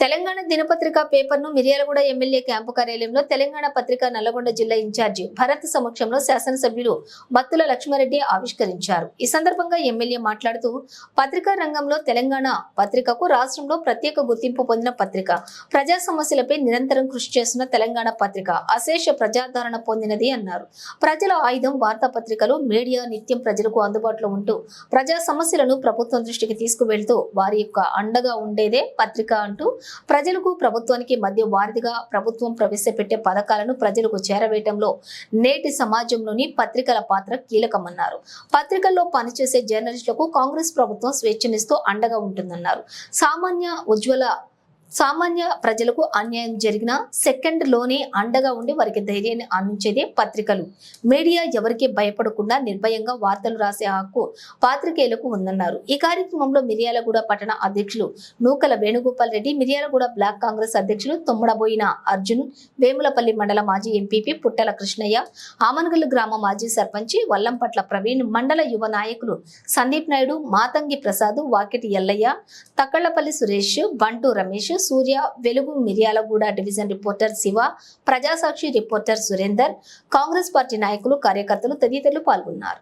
తెలంగాణ దినపత్రిక పేపర్ను Miryalaguda MLA camp కార్యాలయంలో తెలంగాణ పత్రిక నల్లగొండ జిల్లా ఇన్ఛార్జి భరత్ సమక్షంలో శాసనసభ్యులు మత్తుల లక్ష్మారెడ్డి ఆవిష్కరించారు. ఈ సందర్భంగా ఎమ్మెల్యే మాట్లాడుతూ పత్రికా రంగంలో తెలంగాణ పత్రికకు రాష్ట్రంలో ప్రత్యేక గుర్తింపు పొందిన పత్రిక ప్రజా సమస్యలపై నిరంతరం కృషి చేస్తున్న తెలంగాణ పత్రిక అశేష ప్రజాదరణ పొందినది అన్నారు. ప్రజల ఆయుధం వార్తాపత్రికలు మీడియా నిత్యం ప్రజలకు అందుబాటులో ఉంటూ ప్రజా సమస్యలను ప్రభుత్వం దృష్టికి తీసుకువెళ్తూ వారి యొక్క అండగా ఉండేదే పత్రిక అంటూ ప్రజలకు ప్రభుత్వానికి మధ్య వారిదిగా ప్రభుత్వం ప్రవేశపెట్టే పథకాలను ప్రజలకు చేరవేయటంలో నేటి సమాజంలోని పత్రికల పాత్ర కీలకమన్నారు. పత్రికల్లో పనిచేసే జర్నలిస్టులకు కాంగ్రెస్ ప్రభుత్వం స్వేచ్ఛనిస్తూ అండగా ఉంటుందన్నారు. సామాన్య ఉజ్వల సామాన్య ప్రజలకు అన్యాయం జరిగిన సెకండ్లోనే అండగా ఉండి వారికి ధైర్యాన్ని అందించేదే పత్రికలు. మీడియా ఎవరికి భయపడకుండా నిర్భయంగా వార్తలు రాసే హక్కు పాత్రికేయులకు ఉందన్నారు. ఈ కార్యక్రమంలో మిర్యాలగూడ పట్టణ అధ్యక్షులు నూకల వేణుగోపాల్ రెడ్డి మిర్యాలగూడ బ్లాక్ కాంగ్రెస్ అధ్యక్షులు తుమ్మడబోయిన అర్జున్ వేములపల్లి మండల మాజీ ఎంపీపీ పుట్టల కృష్ణయ్య ఆమనగల్లు గ్రామ మాజీ సర్పంచి వల్లంపట్ల ప్రవీణ్ మండల యువ నాయకులు Sandeep Naidu Matangi Prasad Vakiti Ellaiah తక్కళ్ళపల్లి Suresh Bantu Ramesh Surya Velugu Miryalaguda division reporter Shiva Prajasakshi reporter Surender Congress party నాయకులు కార్యకర్తలు తదితరులు పాల్గొన్నారు.